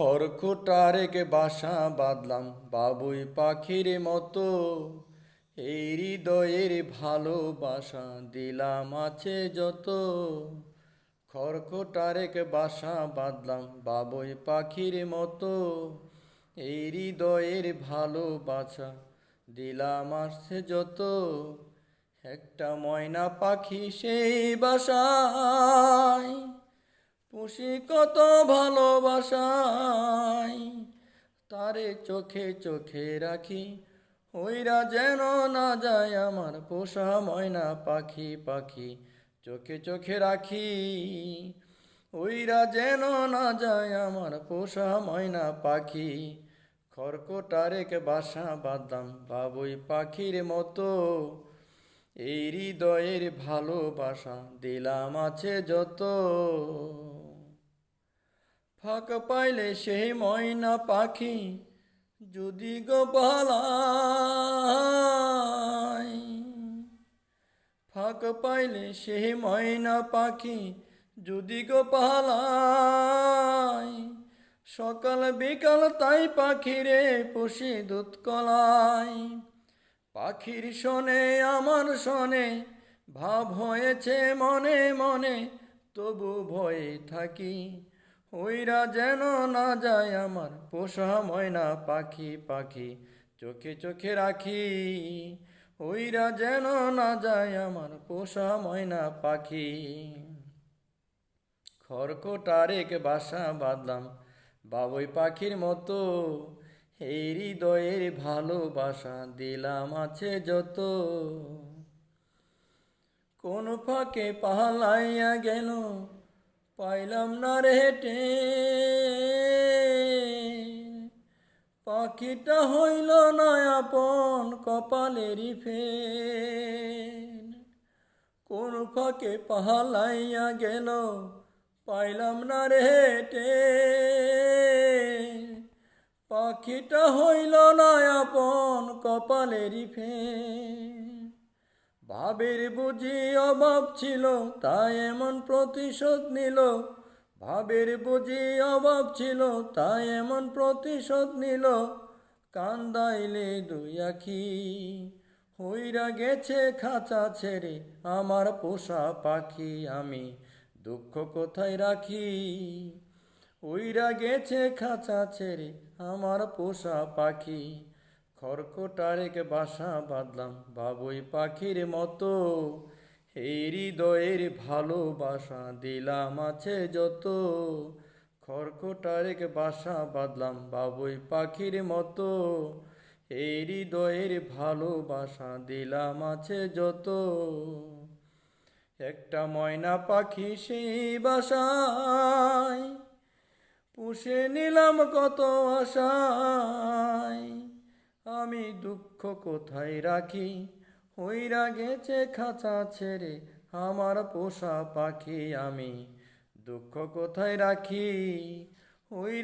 খড়কুটার বাসা বাঁধলাম। বাবুই পাখির মতো এই হৃদয়ের ভালোবাসা দিলাম আছে যত। খড়কুটার বাসা বাঁধলাম। বাবুই পাখির মতো এই হৃদয়ের ভালোবাসা দিলাম আছে যত। একটা ময়না পাখি সেই বাসায় পুষি কত ভালোবাসাই তারে চোখে চোখে রাখি ওইরা যেন না যায় আমার পোষা ময়না পাখি পাখি চোখে চোখে রাখি ওইরা যেন না যায় আমার পোষা ময়না পাখি। খড়কোটারেকে বাসা বাঁধলাম বাবুই পাখির মতো, এই হৃদয়ের ভালোবাসা দিলাম আছে যত। ফাঁক পাইলে সেই ময়না পাখি যদি গোপালাই ফাঁক পাইলে সেই ময়না পাখি যদি গোপালাই সকাল বিকাল তাই পাখিরে পুষি দুধ কলাই। পাখির শোনে, আমার শোনে, ভাব হয়েছে মনে মনে, তবু ভয়ে থাকি। ওইরা যেন না যায় আমার পোষা ময়না পাখি পাখি চোখে চোখে রাখি। ওইরা যেন না যায় আমার পোষা ময়না পাখি। খড়কোটারেক বাসা বাঁধলাম বাবুই পাখির মতো। এই হৃদয়ের ভালোবাসা দিলাম আছে যত। কোন ফাঁকে পালাইয়া গেল পাইলাম না রে হেঁটে। পাখিটা হইল না আপন কপালেরই ফের। কোন ফাঁকে পালাইয়া গেল, পাইলাম না রে হেঁটে। পাখিটা হইল না আপন কপালেরই ফের। ভাবের বুঝি অভাব ছিল, তাই এমন প্রতিশোধ নিল। ভাবের বুঝি অভাব ছিল, তাই এমন প্রতিশোধ নিল। কান্দাইলে দুই আখি হইরা গেছে খাঁচা ছেড়ে, আমার পোষা পাখি আমি দুঃখ কোথায় রাখি? উইরা গেছে খাঁচা ছেড়ে, আমার পোষা পাখি খড়কোটারেক বাসা বাঁধলাম, বাবুই পাখির মতো। এই হৃদয়ের ভালোবাসা দিলাম আছে যত। খড়কোটারেক বাসা বাঁধলাম, বাবুই পাখির মতো। এই হৃদয়ের ভালোবাসা দিলাম আছে যত। একটা ময়না পাখি সেই বাসায় পুষে নিলাম কত আশায়। দুঃখ কোথায় রাখি? হইরা গেছে খাঁচা ছেড়ে আমার পোষা পাখি আমি। দুঃখ কোথায় রাখি? ওই